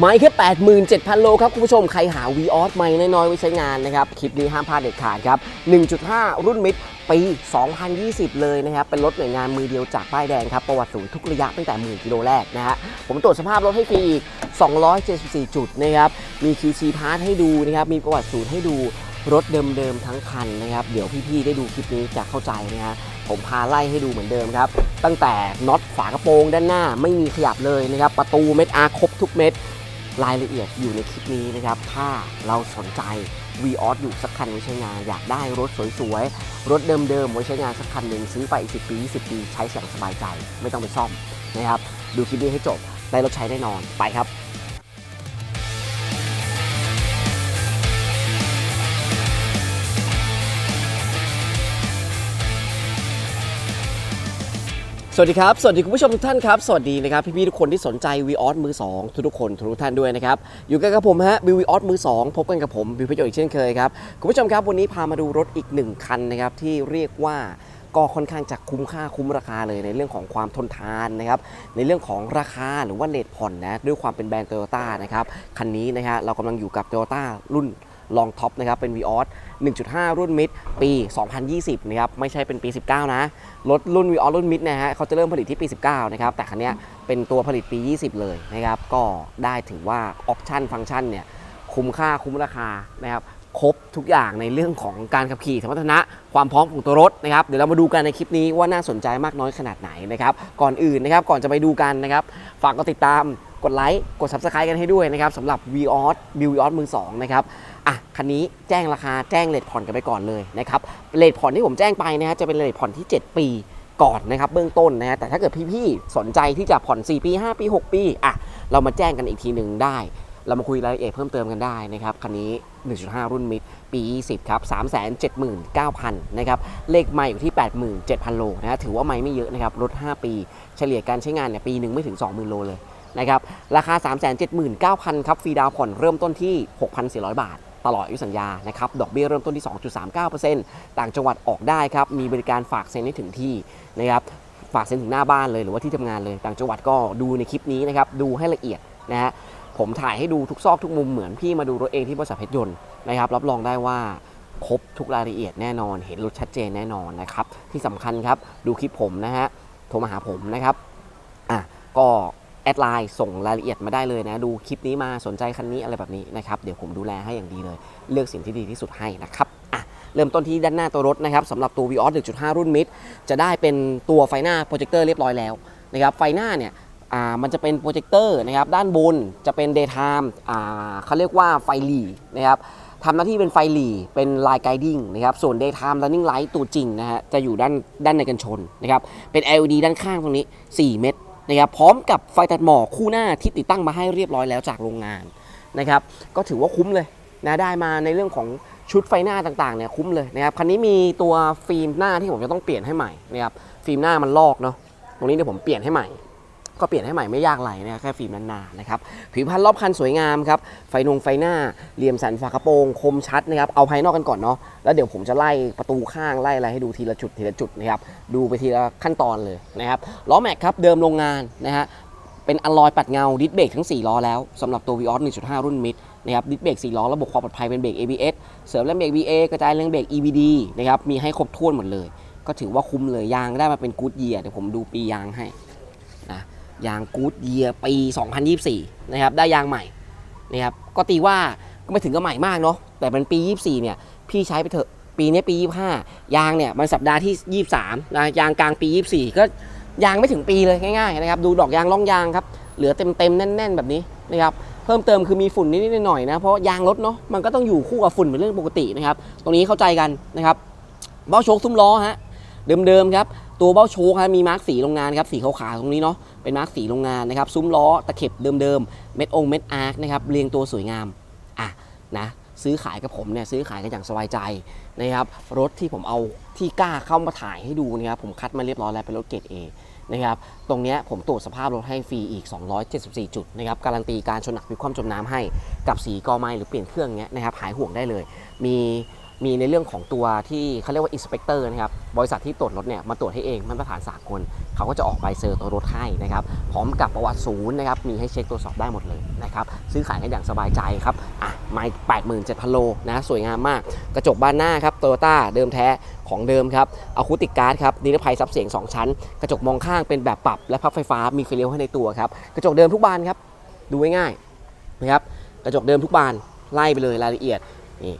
ไม่แค่ 87,000 โลครับ คุณผู้ชมใครหา v ีออสไม่น้อยๆ ไว้ใช้งานนะครับ คลิปนี้ห้ามพลาดเด็ดขาดครับ 1.5 รุ่นมิดปี 2020 เลยนะครับ เป็นรถหน่วยงานมือเดียวจากป้ายแดงครับ ประวัติศูนย์ทุกระยะตั้งแต่หมื่นกิโลแรกนะฮะผมตรวจสภาพรถให้ฟรีอีก 274 จุดนะครับมี QC Part ให้ดูนะครับมีประวัติศูนย์ให้ดูรถเดิมๆทั้งคันนะครับเดี๋ยวพี่ๆได้ดูคลิปนี้จะเข้าใจนะฮะผมพาไล่ให้ดูเหมือนเดิมครับ ตั้งแต่น็อตฝากระโปรงด้านหน้าไม่มีขยับเลยนะครับประตูเม็ดอาร์ครบทุกเม็ด รายละเอียดอยู่ในคลิปนี้นะครับ ถ้าเราสนใจ v ีออสอยู่สักคันไว้ใช้งาน อยากได้รถสวยๆ รถเดิมๆไว้ใช้งานสักคันหนึ่งซื้อไปอีกสิปี20 ปี ใช้อย่างสบายใจ ไม่ต้องไปซ่อมนะครับ ดูคลิปนี้ให้จบได้รถใช้แน่นอนไปครับ สวัสดีครับ สวัสดีคุณผู้ชมทุกท่านครับ สวัสดีนะครับพี่ๆทุกคนที่สนใจ v ีออสมือ2 ทุกๆคนทุกท่านด้วยนะครับ อยู่กันกับผมฮะบิววีออสมือ 2 พบกันกับผมบิวประโยชน์อีกเช่นเคยครับ คุณผู้ชมครับวันนี้พามาดูรถอีกหนึ่งคันนะครับที่เรียกว่าก็ค่อนข้างจะคุ้มค่าคุ้มราคาเลยในเรื่องของความทนทานนะครับในเรื่องของราคาหรือว่าเลทผ่อนนะด้วยความเป็นแบรนด์โตโยต้านะครับคันนี้นะฮะเรากำลังอยู่กับโตโยต้ารุ่น ลองท็อปนะครับเป็น v ีออส1.5 รุ่นมิดปี 2020 นะครับ ไม่ใช่เป็นปี 19 นะ รถรุ่น v ีออสรุ่นมิดนะฮะเขาจะเริ่มผลิตที่ปี 19 นะครับ แต่คันนี้เป็นตัวผลิตปี 20 เลยนะครับ ก็ได้ถือว่าออปชันฟังก์ชันเนี่ยคุ้มค่าคุ้มราคานะครับครบทุกอย่างในเรื่องของการขับขี่สมรรถนะความพร้อมของตัวรถนะครับเดี๋ยวเรามาดูกันในคลิปนี้ว่าน่าสนใจมากน้อยขนาดไหนนะครับก่อนอื่นนะครับก่อนจะไปดูกันนะครับฝากกดติดตาม กดไลค์กด subscribe กันให้ด้วยนะครับสำหรับ v ีออสบิววีออสมือสองนะครับอะคันนี้แจ้งราคาแจ้งเลทผ่อนกันไปก่อนเลยนะครับเลทผ่อนที่ผมแจ้งไปนะฮะจะเป็นเลทผ่อนที่ 7 ปีก่อนนะครับเบื้องต้นนะฮะแต่ถ้าเกิดพี่ๆสนใจที่จะผ่อน 4 ปี 5 ปี 6 ปีอะเรามาแจ้งกันอีกทีหนึ่งได้ เรามาคุยรายละเอียดเพิ่มเติมกันได้นะครับคันนี้ 1.5 รุ่นมิดปี 20 ครับ 379,000 นะครับ เลขไม่อยู่ที่ 87,000 โลนะฮะถือว่าไม่ไม่เยอะนะครับรถ 5 ปี เฉลี่ยการใช้งานเนี่ยปีหนึ่งไม่ถึง 20,000 โลเลย นะครับราคา 379,000ครับฟรีดาวน์ผ่อนเริ่มต้นที่ 6,400 บาท ตลอดอายุสัญญานะครับดอกเบี้ยเริ่มต้นที่ 2.39%ต่างจังหวัดออกได้ครับมีบริการฝากเซ็นให้ถึงที่นะครับฝากเซ็นถึงหน้าบ้านเลยหรือว่าที่ทำงานเลย ต่างจังหวัดก็ดูในคลิปนี้นะครับดูให้ละเอียดนะฮะผมถ่ายให้ดูทุกซอกทุกมุมเหมือนพี่มาดูรถเองที่บริษัทเพชรยนต์นะครับรับรองได้ว่าครบทุกรายละเอียดแน่นอน เห็นรถชัดเจนแน่นอนนะครับที่สำคัญครับดูคลิปผมนะฮะโทรมาหาผมนะครับอะก็ แอดไลน์ส่งรายละเอียดมาได้เลยนะ ดูคลิปนี้มาสนใจคันนี้อะไรแบบนี้นะครับ เดี๋ยวผมดูแลให้อย่างดีเลย เลือกสิ่งที่ดีที่สุดให้นะครับอะเริ่มต้นที่ด้านหน้าตัวรถนะครับสำหรับตัว v ีออส1.5 รุ่นมิดจะได้เป็นตัวไฟหน้าโปรเจคเตอร์เรียบร้อยแล้วนะครับไฟหน้าเนี่ยอ่ามันจะเป็นโปรเจคเตอร์นะครับด้านบนจะเป็น daytime อ่าเขาเรียกว่าไฟหลีนะครับทำหน้าที่เป็นไฟหลีเป็น line guiding นะครับส่วน daytime running light ตัวจริงนะฮะจะอยู่ด้านด้านในกันชนนะครับเป็น LED ด้านข้างตรงนี้ 4 เม็ด นะครับพร้อมกับไฟตัดหมอกคู่หน้าที่ติดตั้งมาให้เรียบร้อยแล้วจากโรงงานนะครับก็ถือว่าคุ้มเลยนะได้มาในเรื่องของชุดไฟหน้าต่างๆเนี่ยคุ้มเลยนะครับคันนี้มีตัวฟิล์มหน้าที่ผมจะต้องเปลี่ยนให้ใหม่นะครับฟิล์มหน้ามันลอกเนาะตรงนี้เดี๋ยวผมเปลี่ยนให้ใหม่ ก็เปลี่ยนให้ใหม่ไม่ยากไรนะครับแค่ฟิล์มนานๆนะครับผิวพรรณรอบคันสวยงามครับไฟนงไฟหน้าเหลี่ยมสันฝากระโปรงคมชัดนะครับเอาภายนอกกันก่อนเนาะแล้วเดี๋ยวผมจะไล่ประตูข้างไล่อะไรให้ดูทีละจุดทีละจุดนะครับดูไปทีละขั้นตอนเลยนะครับล้อแม็กครับเดิมโรงงานนะฮะเป็นอลลอยปัดเงาดิสเบรกทั้ง 4 ล้อแล้วสำหรับตัว v ีออส1.5 รุ่นมิดนะครับดิสเบรก4ล้อระบบความปลอดภัยเป็นเบรก ABS เสริมแรงเบรก BA กระจายแรงเบรก EBD นะครับมีให้ครบถ้วนหมดเลย ก็ถือว่าคุ้มเลยยางได้มาเป็นกู๊ดเยียเดี๋ยวผมดูปียางให้ ยางกู๊ดเยียปี 2024 นะครับ ได้ยางใหม่นะครับก็ตีว่าก็ไม่ถึงกับใหม่มากเนาะแต่เป็นปี 24 เนี่ย พี่ใช้ไปเถอะปีนี้ปี 25 ยางเนี่ยมันสัปดาห์ที่ 23นะยางกลางปี 24 ก็ยางไม่ถึงปีเลยง่ายๆนะครับ ดูดอกยางล่องยางครับ เหลือเต็มๆแน่น ๆ แบบนี้นะครับเพิ่มเติมคือมีฝุ่นนิดๆหน่อยๆนะเพราะยางรถเนาะมันก็ต้องอยู่คู่กับฝุ่นเป็นเรื่องปกตินะครับตรงนี้เข้าใจกันนะครับเบ้าโชคซุ้มล้อฮะเดิมๆครับตัวเบ้าโชคครับมีมาร์กสีโรงงานครับสีขาวๆตรงนี้เนาะ เป็นมาร์กสีโรงงานนะครับ ซุ้มล้อตะเข็บเดิมๆ เม็ดองเม็ดอาร์คนะครับ เรียงตัวสวยงาม อะนะซื้อขายกับผมเนี่ยซื้อขายกันอย่างสบายใจนะครับรถที่ผมเอาที่กล้าเข้ามาถ่ายให้ดูนะครับผมคัดมาเรียบร้อยแล้วเป็นรถเกรด A นะครับตรงนี้ผมตรวจสภาพรถให้ฟรีอีก 274 จุดนะครับการันตีการชนหนักพลิกคว่ำจมน้ำให้กับสีกอไม้หรือเปลี่ยนเครื่องเงี้ยนะครับหายห่วงได้เลย มี มีในเรื่องของตัวที่เขาเรียกว่าอินสเปกเตอร์นะครับบริษัทที่ตรวจรถเนี่ยมาตรวจให้เองมาตรฐานสากลเขาก็จะออกใบเซอร์ตัวรถให้นะครับพร้อมกับประวัติศูนย์นะครับมีให้เช็คตรวจสอบได้หมดเลยนะครับซื้อขายกันอย่างสบายใจครับอะไม่แปดหมื่นเจ็ดพันโลนะสวยงามมาก กระจกบานหน้าครับโตโยต้าเดิมแท้ของเดิมครับอะคูติกการ์ดครับนิรภัยซับเสียง 2 ชั้น กระจกมองข้างเป็นแบบปรับและพับไฟฟ้ามีไฟเลี้ยวให้ในตัวครับกระจกเดิมทุกบานครับดูง่ายๆนะครับกระจกเดิมทุกบานไล่ไปเลยรายละเอียดนี่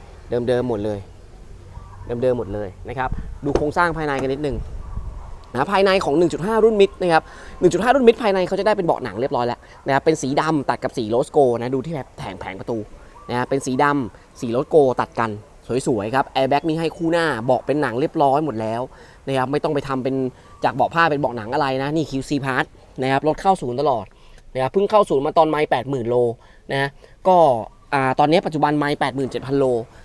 เดิมๆหมดเลย เดิมๆหมดเลยนะครับ ดูโครงสร้างภายในกันนิดนึงนะภายในของ 1.5 รุ่นมิดนะครับ 1.5 รุ่นมิดภายในเขาจะได้เป็นเบาะหนังเรียบร้อยแล้วนะครับ เป็นสีดำตัดกับสีโรสโกนะ ดูที่แผงแผงประตูนะ เป็นสีดำสีโรสโกตัดกันสวยๆครับ แอร์แบ็กมีให้คู่หน้าเบาะเป็นหนังเรียบร้อยหมดแล้วนะครับ ไม่ต้องไปทำเป็นจากเบาะผ้าเป็นเบาะหนังอะไรนะ นี่ QC Part นะครับ รถเข้าศูนย์ตลอดนะครับ เพิ่งเข้าศูนย์มาตอนไมล์80,000โลนะ ก็ ตอนนี้ปัจจุบันไมล์87,000โล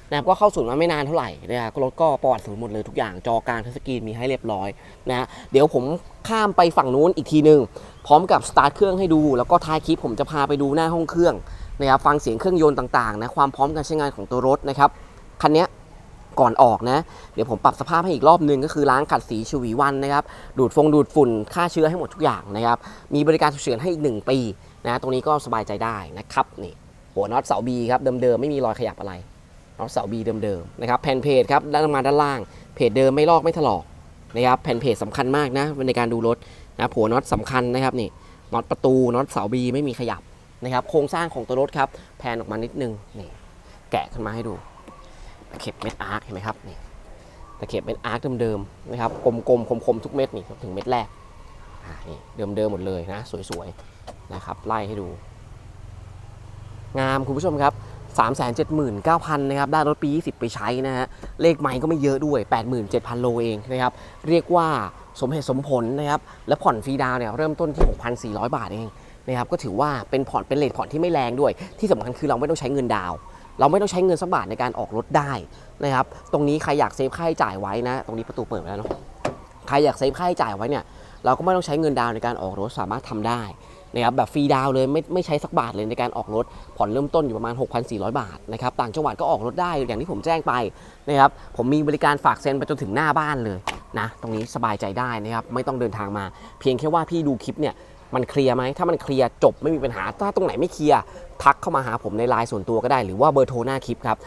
นะครับก็เข้าศูนย์มาไม่นานเท่าไหร่นะครับรถก็ประวัติศูนย์หมดเลยทุกอย่างจอกลางทัชสกรีนมีให้เรียบร้อยนะฮะเดี๋ยวผมข้ามไปฝั่งนู้นอีกทีหนึ่งพร้อมกับสตาร์ทเครื่องให้ดู แล้วก็ท้ายคลิปผมจะพาไปดูหน้าห้องเครื่องนะครับฟังเสียงเครื่องยนต์ต่างๆนะความพร้อมการใช้งานของตัวรถนะครับคันนี้ก่อนออกนะ เดี๋ยวผมปรับสภาพให้อีกรอบหนึงก็คือล้างขัดสีชวีวันนะครับดูดฟงดูดฝุ่นฆ่าเชื้อให้หมดทุกอย่างนะครับมีบริการฉุกเฉินให้อีกหนึ่งปีนะตรงนี้ก็สบายใจได้นะครับนี่ หัวน็อตเสาบีครับเดิมๆไม่มีรอยขยับอะไรน็อตเสาบีเดิมๆนะครับแผ่นเพจครับด้านมาด้านล่างเพจเดิมไม่ลอกไม่ถลอกนะครับแผ่นเพจสำคัญมากนะในการดูรถนะหัวน็อตสำคัญนะครับนี่น็อตประตูน็อตเสาบีไม่มีขยับนะครับโครงสร้างของตัวรถครับแพนออกมานิดนึงนี่แกะขึ้นมาให้ดูตะเข็บเม็ดอาร์คเห็นไหมครับนี่ตะเข็บเม็ดอาร์คเดิมๆนะครับกลมๆคมๆทุกเม็ดนี่ถึงเม็ดแรกนี่เดิมๆหมดเลยนะสวยๆนะครับไล่ให้ดู งามคุณผู้ชมครับ 379,000นะครับได้รถปี 20 ไปใช้นะฮะเลขไม้ก็ไม่เยอะด้วย 87,000 โลเองนะครับเรียกว่าสมเหตุสมผลนะครับและผ่อนฟรีดาวเนี่ยเริ่มต้นที่ 6,400 บาทเองนะครับก็ถือว่าเป็นผ่อนเป็นเลทผ่อนที่ไม่แรงด้วย ที่สำคัญคือเราไม่ต้องใช้เงินดาว เราไม่ต้องใช้เงินสักบาทในการออกรถได้นะครับตรงนี้ใครอยากเซฟค่าใช้จ่ายไว้นะ ตรงนี้ประตูเปิดแล้วเนาะใครอยากเซฟค่าใช้จ่ายไว้เนี่ยเราก็ไม่ต้องใช้เงินดาวในการออกรถสามารถทำได้ นะครับแบบฟรีดาวเลยไม่ไม่ใช้สักบาทเลยในการออกรถ ผ่อนเริ่มต้นอยู่ประมาณ 6,400 บาทนะครับต่างจังหวัดก็ออกรถได้อย่างที่ผมแจ้งไปนะครับผมมีบริการฝากเซ็นไปจนถึงหน้าบ้านเลยนะตรงนี้สบายใจได้นะครับไม่ต้องเดินทางมา เพียงแค่ว่าพี่ดูคลิปเนี่ยมันเคลียร์ไหมถ้ามันเคลียร์จบไม่มีปัญหา ถ้าตรงไหนไม่เคลียร์ทักเข้ามาหาผมในไลน์ส่วนตัวก็ได้ หรือว่าเบอร์โทรหน้าคลิปครับ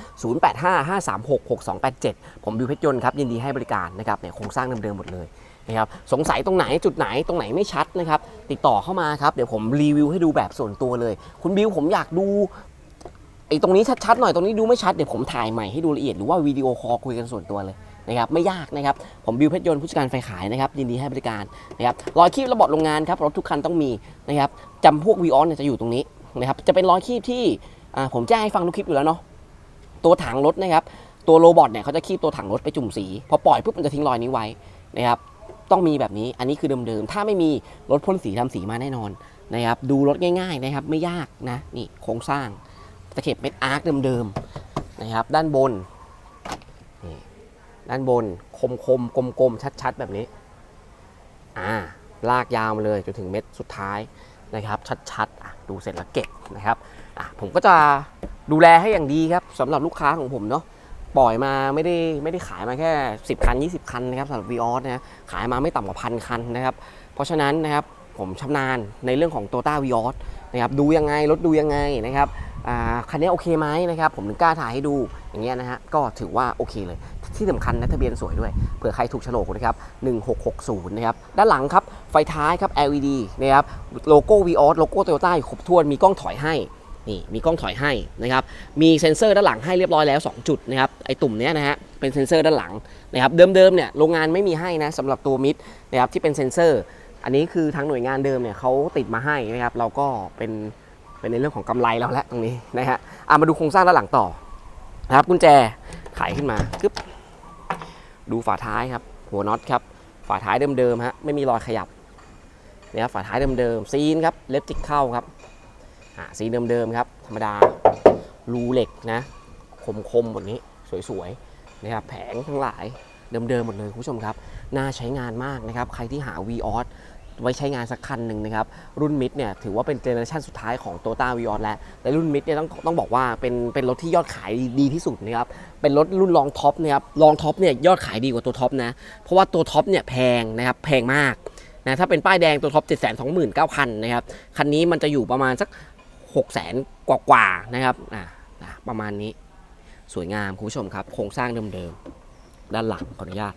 0855366287 ผมบิวเพชรยนต์ครับยินดีให้บริการนะครับเนี่ยโครงสร้างเดิมๆหมดเลย นะครับสงสัยตรงไหนจุดไหนตรงไหนไม่ชัดนะครับ ติดต่อเข้ามาครับ เดี๋ยวผมรีวิวให้ดูแบบส่วนตัวเลย คุณบิวผมอยากดูไอ้ตรงนี้ชัดๆหน่อยตรงนี้ดูไม่ชัดเดี๋ยวผมถ่ายใหม่ให้ดูละเอียดหรือว่าวิดีโอคอลคุยกันส่วนตัวเลยนะครับไม่ยากนะครับ ผมบิวเพชรยนต์ผู้จัดการไฟขายนะครับยินดีให้บริการนะครับรอยคีบระบบโรงงานครับรถทุกคันต้องมีนะครับจำพวกวีออนเนี่ยจะอยู่ตรงนี้นะครับจะเป็นรอยคีบที่ผมแจ้งให้ฟังทุกคลิปอยู่แล้วเนาะตัวถังรถนะครับตัวโรบอทเนี่ยเขาจะคีบตัวถังรถไปจุ่มสี พอปล่อยปุ๊บมันจะทิ้งรอยนี้ไว้นะครับ ต้องมีแบบนี้ อันนี้คือเดิมๆ ถ้าไม่มีรถพ่นสีทำสีมาแน่นอนนะครับ ดูรถง่ายๆนะครับ ไม่ยากนะ นี่โครงสร้างตะเข็บเม็ดอาร์คเดิมๆนะครับ ด้านบนนี่ด้านบนคมคมๆกลมๆชัดๆ แบบนี้ อ่า ลากยาวมาเลยจนถึงเม็ดสุดท้ายนะครับ ชัดๆอะดูเสร็จแล้วเก็บนะครับ อะผมก็จะดูแลให้อย่างดีครับสำหรับลูกค้าของผมเนาะ ปล่อยมาไม่ได้ไม่ได้ขายมาแค่ 10 คัน 20 คันนะครับสำหรับ v ีออสนะขายมาไม่ต่ำกว่าพันคันนะครับ เพราะฉะนั้นนะครับผมชำนาญในเรื่องของ t o ต้าวีออสนะครับดูยังไง รถดูยังไงนะครับอ่าคันนี้โอเคไหมนะครับ ผมถึงกล้าถ่ายให้ดูอย่างเงี้ยนะฮะก็ถือว่าโอเคเลย ที่สำคัญนะทะเบียนสวยด้วยเผื่อใครถูกโฉลกนะครับ 1660 นะครับ ด้านหลังครับ ไฟท้ายครับ LED นะครับโลโก้ v ีออสโลโก้โตโยต้าอยู่ครบถ้วนมีกล้องถอยให้ นี่มีกล้องถอยให้นะครับมีเซ็นเซอร์ด้านหลังให้เรียบร้อยแล้ว 2 จุดนะครับไอตุ่มเนี้ยนะฮะเป็นเซ็นเซอร์ด้านหลังนะครับเดิมๆเนี่ยโรงงานไม่มีให้นะสำหรับตัวมิดนะครับที่เป็นเซ็นเซอร์ อันนี้คือทางหน่วยงานเดิมเนี่ยเขาติดมาให้นะครับเราก็เป็นเป็นในเรื่องของกำไรแล้วแหละตรงนี้นะฮะอะมาดูโครงสร้างด้านหลังต่อนะครับกุญแจไขขึ้นมากึ๊บดูฝาท้ายครับหัวน็อตครับฝาท้ายเดิมๆฮะไม่มีรอยขยับนะครับฝาท้ายเดิมๆซีนครับเล็บจิกเข้าครับ สีเดิมๆครับ ธรรมดารูเหล็กนะ คมๆแบบนี้สวยๆนะครับแผงทั้งหลายเดิมๆหมดเลยคุณผู้ชมครับ น่าใช้งานมากนะครับ ใครที่หา v ีออสไว้ใช้งานสักคันหนึ่งนะครับ รุ่นมิดเนี่ยถือว่าเป็นเจเนอเรชันสุดท้ายของ t o ต้าวีออสแล้วและรุ่นมิดเนี่ยต้องต้องบอกว่าเป็นเป็นรถที่ยอดขายดีที่สุดนะครับ เป็นรถรุ่นรองท็อปนะครับรองท็อปเนี่ยยอดขายดีกว่าตัวท็อปนะ เพราะว่าตัวท็อปเนี่ยแพงนะครับแพงมากนะถ้าเป็นป้ายแดงตัวท็อป7 2 9 0 0 0นะครับคันนี้มันจะอยู่ประมาณสัก 6 0 0 0 0กว่ากว่าๆนะครับอะอะประมาณนี้สวยงามคุณผู้ชมครับ โครงสร้างเดิมๆ ด้านหลังขออนุญาต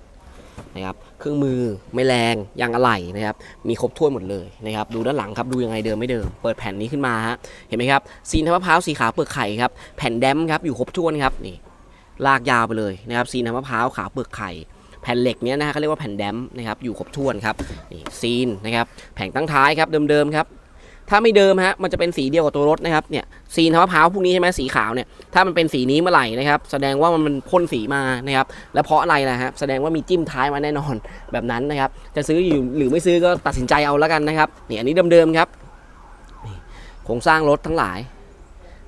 นะครับเครื่องมือไม่แรงยางอะไหล่นะครับมีครบถ้วนหมดเลยนะครับดูด้านหลังครับดูยังไงเดิมไม่เดิม เปิดแผ่นนี้ขึ้นมาฮะเห็นไหมครับซีนทางมะพร้าวสีขาวเปลือกไข่ครับแผ่นแดมครับอยู่ครบถ้วนครับนี่ลากยาวไปเลยนะครับซีนทางมะพร้าวขาวเปลือกไข่แผ่นเหล็กเนี้ยนะฮะเขาเรียกว่าแผ่นแดมนะครับอยู่ครบถ้วนครับนี่ซีนนะครับแผงตั้งท้ายครับเดิมๆครับ ถ้าไม่เดิมฮะมันจะเป็นสีเดียวกับตัวรถนะครับเนี่ยซีนทางมะพร้าวพวกนี้ใช่ไหมสีขาวเนี่ยถ้ามันเป็นสีนี้เมื่อไหร่นะครับแสดงว่ามันพ่นสีมานะครับแล้วเพราะอะไรล่ะฮะแสดงว่ามีจิ้มท้ายมาแน่นอนแบบนั้นนะครับจะซื้ออยู่หรือไม่ซื้อก็ตัดสินใจเอาแล้วกันนะครับนี่อันนี้เดิมๆครับโครงสร้างรถทั้งหลาย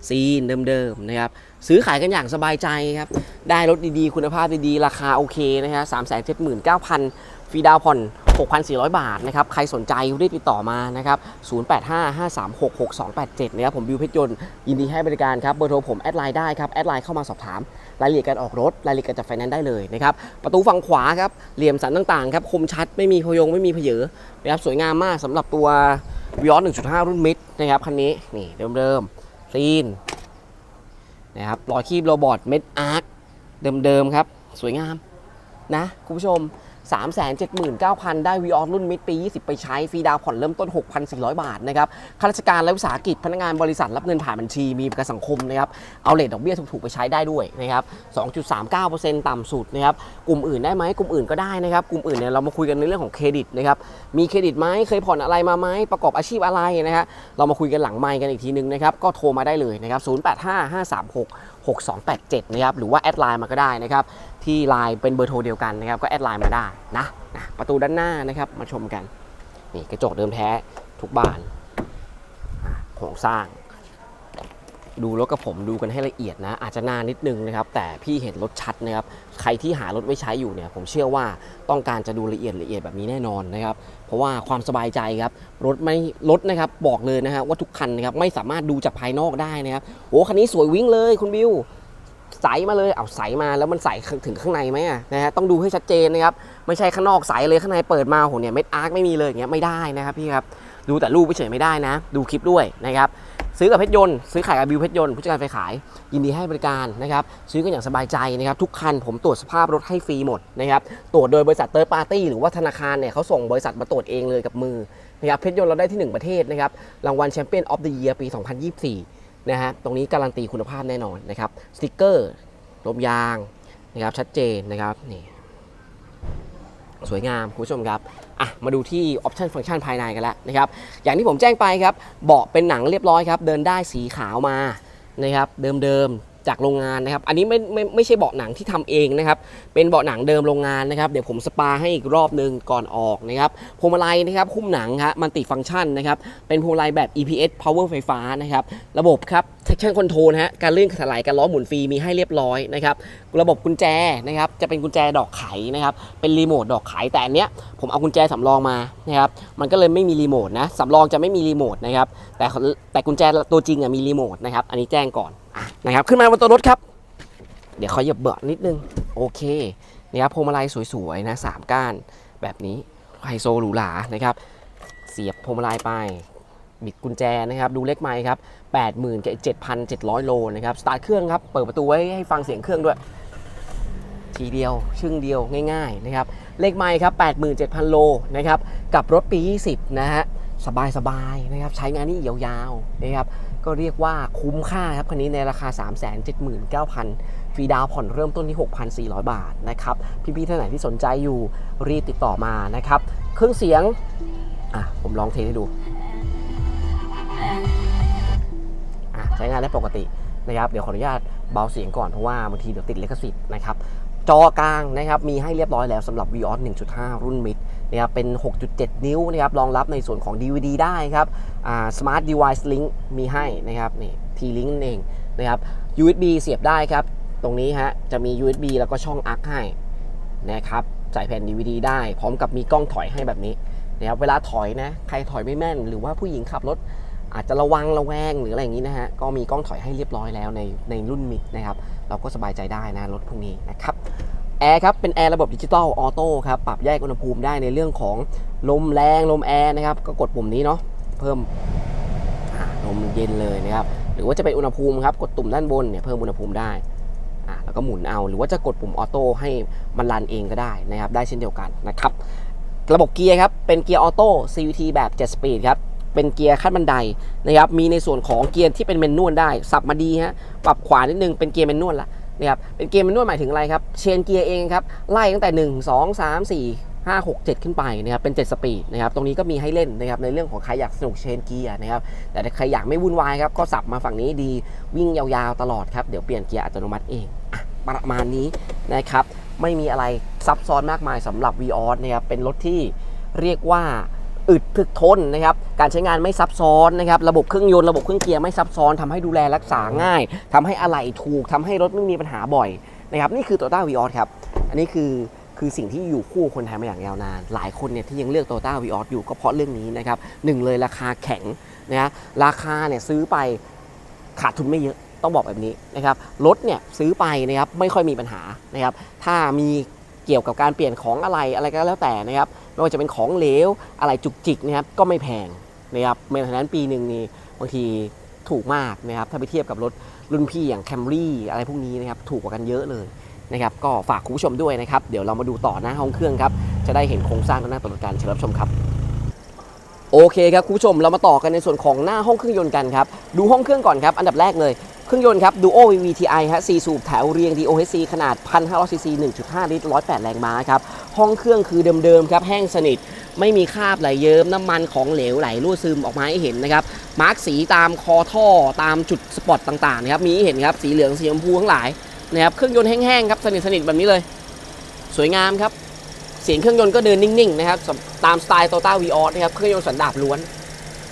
ซีนเดิมๆนะครับซื้อขายกันอย่างสบายใจครับได้รถดีๆ คุณภาพดีๆ ราคาโอเคนะฮะสามแสนเจ็ดหมื่นเก้าพันฟรีดาวผ่อน 6,400 บาทนะครับ ใครสนใจรีบติดต่อมานะครับ 0855366287 นะครับ ผมบิวเพชรยนต์ยินดีให้บริการครับ เบอร์โทรผมแอดไลน์ได้ครับ แอดไลน์เข้ามาสอบถาม รายละเอียดการออกรถ รายละเอียดการจัดไฟแนนซ์ได้เลยนะครับ ประตูฝั่งขวาครับ เหลี่ยมสันต่างๆครับ คมชัด ไม่มีพยง ไม่มีเพเยอนะครับ สวยงามมากสำหรับตัววิออส1.5 รุ่นมิดนะครับ คันนี้ นี่เดิมๆซีนนะครับ รอยคีบโรบอทเม็ดอาร์คเดิมๆครับ สวยงามนะคุณผู้ชม 379,000 ได้วีออรุ่นมิดปี 20 ไปใช้ฟรีดาวผ่อนเริ่มต้น 6,400 บาทนะครับข้าราชการและวิสาหกิจพนักงานบริษัทรับเงินผ่านบัญชีมีประกันสังคมนะครับเอาเลทดอกเบี้ยถูกๆไปใช้ได้ด้วยนะครับ 2.39%ต่ำสุดนะครับกลุ่มอื่นได้ไหมกลุ่มอื่นก็ได้นะครับกลุ่มอื่นเนี่ยเรามาคุยกันในเรื่องของเครดิตนะครับมีเครดิตไหมเคยผ่อนอะไรมาไหมประกอบอาชีพอะไรนะฮะเรามาคุยกันหลังไมค์กันอีกทีนึงนะครับก็โทรมาได้เลยนะครับ085536 6287 นะครับ หรือว่าแอดไลน์มาก็ได้นะครับ ที่ไลน์เป็นเบอร์โทรเดียวกันนะครับ ก็แอดไลน์มาได้นะนะ ประตูด้านหน้านะครับ มาชมกัน นี่กระจกเดิมแท้ทุกบานโครงสร้าง ดูรถกับผมดูกันให้ละเอียดนะ อาจจะนานนิดนึงนะครับ แต่พี่เห็นรถชัดนะครับ ใครที่หารถไว้ใช้อยู่เนี่ยผมเชื่อว่าต้องการจะดูละเอียดละเอียดแบบนี้แน่นอนนะครับ เพราะว่าความสบายใจครับรถไม่รถนะครับบอกเลยนะฮะว่าทุกคันนะครับไม่สามารถดูจากภายนอกได้นะครับโอ้คันนี้สวยวิ่งเลยคุณบิวใสมาเลยเอาใสมาแล้วมันใสถึงข้างในไหมนะฮะต้องดูให้ชัดเจนนะครับไม่ใช่ข้างนอกใสเลยข้างในเปิดมาโหเนี่ยเม็ดอาร์คไม่มีเลยอย่างเงี้ยไม่ได้นะครับพี่ครับ ดูแต่รูปเฉยๆไม่ได้นะ ดูคลิปด้วยนะครับซื้อกับเพชรยนต์ซื้อขายกับบิวเพชรยนต์ผู้จัดการไฟขาย ยินดีให้บริการนะครับซื้อกันอย่างสบายใจนะครับทุกคันผมตรวจสภาพรถให้ฟรีหมดนะครับตรวจโดยบริษัทเติร์ปาร์ตี้หรือว่าธนาคารเนี่ยเขาส่งบริษัทมาตรวจเองเลยกับมือนะครับเพชรยนต์เราได้ที่ 1 ประเทศนะครับรางวัลแชมเปี้ยนออฟเดอะเยียร์ปี 2024 นะฮะตรงนี้การันตีคุณภาพแน่นอนนะครับสติกเกอร์ลมยางนะครับชัดเจนนะครับนี่ สวยงามคุณผู้ชมครับอะมาดูที่ออปชันฟังก์ชันภายในกันแล้วนะครับอย่างที่ผมแจ้งไปครับเบาะเป็นหนังเรียบร้อยครับเดินได้สีขาวมานะครับเดิมๆจากโรงงานนะครับอันนี้ไม่ไม่ไม่ใช่เบาะหนังที่ทำเองนะครับเป็นเบาะหนังเดิมโรงงานนะครับเดี๋ยวผมสปาให้อีกรอบหนึ่งก่อนออกนะครับพวงมาลัยนะครับคุ้มหนังครับมันติฟังก์ชันนะครับเป็นพวงมาลัยแบบ EPS power ไฟฟ้านะครับระบบครับ traction control นะฮะการลื่นถลายการล้อหมุนฟรีมีให้เรียบร้อยนะครับระบบกุญแจนะครับจะเป็นกุญแจดอกไขนะครับเป็นรีโมทดอกไขแต่อันเนี้ยผมเอากุญแจสำรองมานะครับมันก็เลยไม่มีรีโมทนะสำรองจะไม่มีรีโมทนะครับแต่แต่กุญแจตัวจริงอะมีรีโมทนะครับอันนี้แจ้งก่อนนะครับขึ้นมาบนตัวรถครับ เดี๋ยวขอเหยียบเบาะนิดนึงโอเคนะครับพวงมาลัยสวยๆนะสามก้านแบบนี้ไฮโซหรูหรานะครับเสียบพวงมาลัยไป บิดกุญแจนะครับ ดูเลขไม้ครับ80,000กับ7,700 โลนะครับ สตาร์ทเครื่องครับ เปิดประตูไว้ให้ฟังเสียงเครื่องด้วย ทีเดียว ชึ่งเดียวง่ายๆนะครับ เลขไม้ครับ 87,000 โลนะครับ กับรถปี 20 นะฮะ สบายๆนะครับ ใช้งานนี่ยาวๆนะครับ ก็เรียกว่าคุ้มค่าครับ คันนี้ในราคา 379,000 ฟรีดาวน์ผ่อนเริ่มต้นที่ 6,400 บาทนะครับ พี่ๆท่านไหนที่สนใจอยู่รีบติดต่อมานะครับ เครื่องเสียง อะ ผมลองเทสให้ดู อะใช้งานได้ปกตินะครับเดี๋ยวขออนุญาตเบาเสียงก่อนเพราะว่าบางทีเดี๋ยวติดลิขสิทธิ์นะครับจอกลางนะครับมีให้เรียบร้อยแล้วสำหรับ Vios 1.5 รุ่นมิดนะครับเป็น 6.7 นิ้วนะครับรองรับในส่วนของ DVD ได้ครับอ่า Smart Device Link มีให้นะครับนี่ T-Link นั่นเองนะครับ USB เสียบได้ครับ ตรงนี้ฮะจะมี USB แล้วก็ช่อง ARC ให้นะครับใส่แผ่น DVD ได้ พร้อมกับมีกล้องถอยให้แบบนี้นะครับเวลาถอยนะใครถอยไม่แม่น หรือว่าผู้หญิงขับรถ อาจจะระวังระแวงหรืออะไรอย่างนี้นะฮะ ก็มีกล้องถอยให้เรียบร้อยแล้วในในรุ่นมิดนะครับ เราก็สบายใจได้นะรถพวกนี้นะครับ แอร์ครับ เป็นแอร์ระบบดิจิตอลออโต้ครับ ปรับแยกอุณหภูมิได้ในเรื่องของลมแรงลมแอร์นะครับ ก็กดปุ่มนี้เนาะ เพิ่มลมเย็นเลยนะครับ หรือว่าจะเป็นอุณหภูมิครับ กดตุ่มด้านบนเนี่ยเพิ่มอุณหภูมิได้แล้วก็หมุนเอา หรือว่าจะกดปุ่มออโต้ให้มันรันเองก็ได้นะครับ ได้เช่นเดียวกันนะครับ ระบบเกียร์ครับ เป็นเกียร์ออโต้ CVT แบบ7 speed ครับ เป็นเกียร์ขั้นบันไดนะครับมีในส่วนของเกียร์ที่เป็นเมนนวลได้สับมาดีฮะปรับขวานิดนึงเป็นเกียร์เมนนวลละนะครับเป็นเกียร์เมนนวลหมายถึงอะไรครับเชนเกียร์เองครับไล่ตั้งแต่ 1 2 3 4 5 6 7 ขึ้นไปนะครับเป็น 7 สปีดนะครับตรงนี้ก็มีให้เล่นนะครับในเรื่องของใครอยากสนุกเชนเกียร์นะครับแต่ถ้าใครอยากไม่วุ่นวายครับก็สับมาฝั่งนี้ดีวิ่งยาวๆตลอดครับเดี๋ยวเปลี่ยนเกียร์อัตโนมัติเองอประมาณนี้นะครับไม่มีอะไรซับซ้อนมากมายสำหรับ v ีออสนะครับเป็นรถที่เรียกว่า อึดถึกทนนะครับ การใช้งานไม่ซับซ้อนนะครับ ระบบเครื่องยนต์ระบบเครื่องเกียร์ไม่ซับซ้อนทำให้ดูแลรักษาง่ายทำให้อะไหล่ถูกทำให้รถไม่มีปัญหาบ่อยนะครับ นี่คือ Toyota v ีออสครับ อันนี้คือคือสิ่งที่อยู่คู่คนไทยมาอย่างยาวนาน หลายคนเนี่ยที่ยังเลือก Toyota v ีออสอยู่ก็เพราะเรื่องนี้นะครับหนึ่งเลยราคาแข็งนะฮะราคาเนี่ยซื้อไปขาดทุนไม่เยอะต้องบอกแบบนี้นะครับรถเนี่ยซื้อไปนะครับไม่ค่อยมีปัญหานะครับถ้ามี เกี่ยวกับการเปลี่ยนของอะไรอะไรก็แล้วแต่นะครับไม่ว่าจะเป็นของเหลวอะไรจุกจิกนะครับก็ไม่แพงนะครับไม่ฉะนั้นปีหนึ่งนี่บางทีถูกมากนะครับถ้าไปเทียบกับรถรุ่นพี่อย่างแคมรี่อะไรพวกนี้นะครับถูกกว่ากันเยอะเลยนะครับก็ฝากคุณผู้ชมด้วยนะครับ เดี๋ยวเรามาดูต่อหน้าห้องเครื่องครับ จะได้เห็นโครงสร้างด้านหน้าตลอดการเชิญรับชมครับ โอเคครับคุณผู้ชมเรามาต่อกันในส่วนของหน้าห้องเครื่องยนต์กันครับ ดูห้องเครื่องก่อนครับ อันดับแรกเลย เครื่องยนต์ครับ Duo VVTi ฮะ4สูบแถวเรียง DOHC ขนาด 1,500 cc 1.5 ลิตร 108 แรงม้าครับ ห้องเครื่องคือเดิมๆครับ แห้งสนิท ไม่มีคราบไหลเยิ้ม น้ำมันของเหลวไหลรั่วซึมออกมาให้เห็นนะครับ มาร์กสีตามคอท่อตามจุดสปอตต่างๆนะครับ มีให้เห็นครับ สีเหลือง สีชมพูทั้งหลายนะครับ เครื่องยนต์แห้งๆครับ สนิทๆแบบนี้เลย สวยงามครับ เสียงเครื่องยนต์ก็เดินนิ่งๆนะครับ ตามสไตล์ Toyota v ีออสนะครับ เครื่องยนต์สันดาปล้วน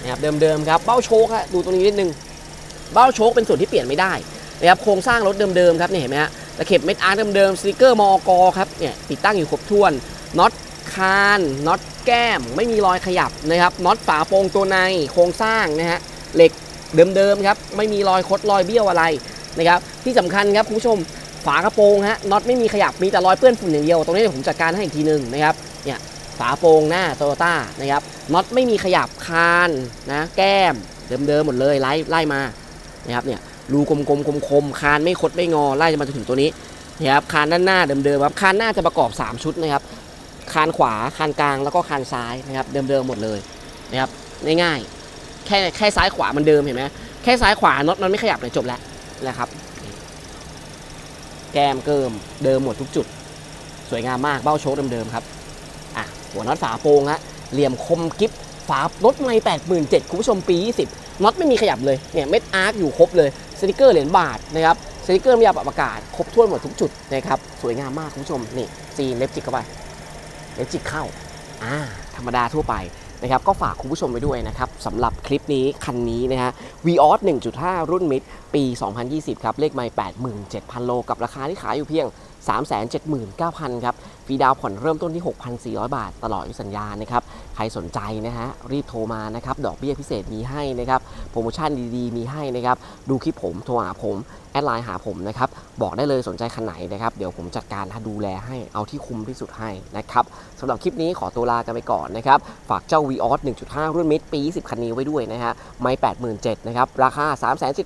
นะครับ เดิมๆครับ เบ้าโชคฮะ ดูตรงนี้นิดนึง เบ้าโชคเป็นส่วนที่เปลี่ยนไม่ได้นะครับโครงสร้างรถเดิมๆครับเนี่ยเห็นไหมฮะตะเข็บเม็ดอาร์เดิมๆสติกเกอร์มอกครับเนี่ยติดตั้งอยู่ครบถ้วนน็อตคานน็อตแก้มไม่มีรอยขยับนะครับน็อตฝาโปรงตัวในโครงสร้างนะฮะเหล็กเดิมๆครับไม่มีรอยคดรอยเบี้ยวอะไรนะครับที่สำคัญครับคุณผู้ชมฝากระโปรงฮะน็อตไม่มีขยับมีแต่รอยเปื้อนฝุ่นอย่างเดียว ตรงนี้เดี๋ยวผมจัดการให้อีกทีหนึงนะครับเนี่ยฝาโปรงหน้าโตโยต้านะครับน็อตไม่มีขยับคานนะแก้มเดิมๆหมดเลยไล่ไล่มา นะครับเนี่ยรูกลมๆคมๆคานไม่คดไม่งอไล่มาจนถึงตัวนี้นะครับคานด้านหน้าเดิมๆครับคานหน้าจะประกอบ 3 ชุดนะครับคานขวาคานกลางแล้วก็คานซ้ายนะครับเดิมๆหมดเลยนะครับง่ายๆแค่แค่ซ้ายขวามันเดิมเห็นไหมแค่ซ้ายขวาน็อตมันไม่ขยับเลยจบแล้วนะครับ แกมเกิมเดิมหมดทุกจุด สวยงามมากเบ้าโชคเดิมๆครับอะหัวน็อตฝาโปรงฮะเหลี่ยมคมกิฟฝารถไม่แปดหมื่นเจ็ดคุณผู้ชมปี20 น็อตไม่มีขยับเลยเนี่ยเม็ดอาร์คอยู่ครบเลยสติกเกอร์เหรียญบาทนะครับสติกเกอร์มียาปรับอากาศครบถ้วนหมดทุกจุดนะครับสวยงามมากคุณผู้ชมนี่ซีนเล็บจิกเข้าไปเล็บจิกเข้าอ่าธรรมดาทั่วไปนะครับก็ฝากคุณผู้ชมไว้ด้วยนะครับสำหรับคลิปนี้คันนี้นะฮะ v ีออส1.5 รุ่นมิดปี 2020 ครับ เลขไม่ 87,000 โล กับราคาที่ขายอยู่เพียง 379,000 ครับฟรีดาวผ่อนเริ่มต้นที่ 6,400 บาท ตลอดอายุสัญญานะครับ ใครสนใจนะฮะ รีบโทรมานะครับ ดอกเบี้ยพิเศษมีให้นะครับ โปรโมชั่นดีๆ มีให้นะครับ ดูคลิปผม โทรหาผม แอดไลน์หาผมนะครับ บอกได้เลยสนใจคันไหนนะครับ เดี๋ยวผมจัดการดูแลให้ เอาที่คุ้มที่สุดให้นะครับสำหรับคลิปนี้ขอตัวลากันไปก่อนนะครับ ฝากเจ้า v ีออส1.5 รุ่นมิดปี 20 คันนี้ไว้ด้วยนะฮะ ไม่ 87,000นะครับ ราคา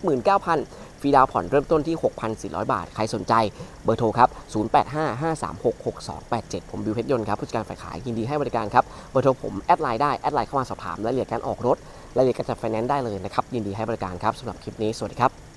379,000 ฟรีดาวผ่อนเริ่มต้นที่ 6,400 บาท ใครสนใจเบอร์โทรครับ 0855366287 ผมบิวเพชรยนต์ครับ ผู้จัดการฝ่ายขายยินดีให้บริการครับ เบอร์โทรผม แอดไลน์ได้ แอดไลน์เข้ามาสอบถามรายละเอียดการออกรถรายละเอียดการจัดไฟแนนซ์ได้เลยนะครับ ยินดีให้บริการครับสำหรับคลิปนี้ สวัสดีครับ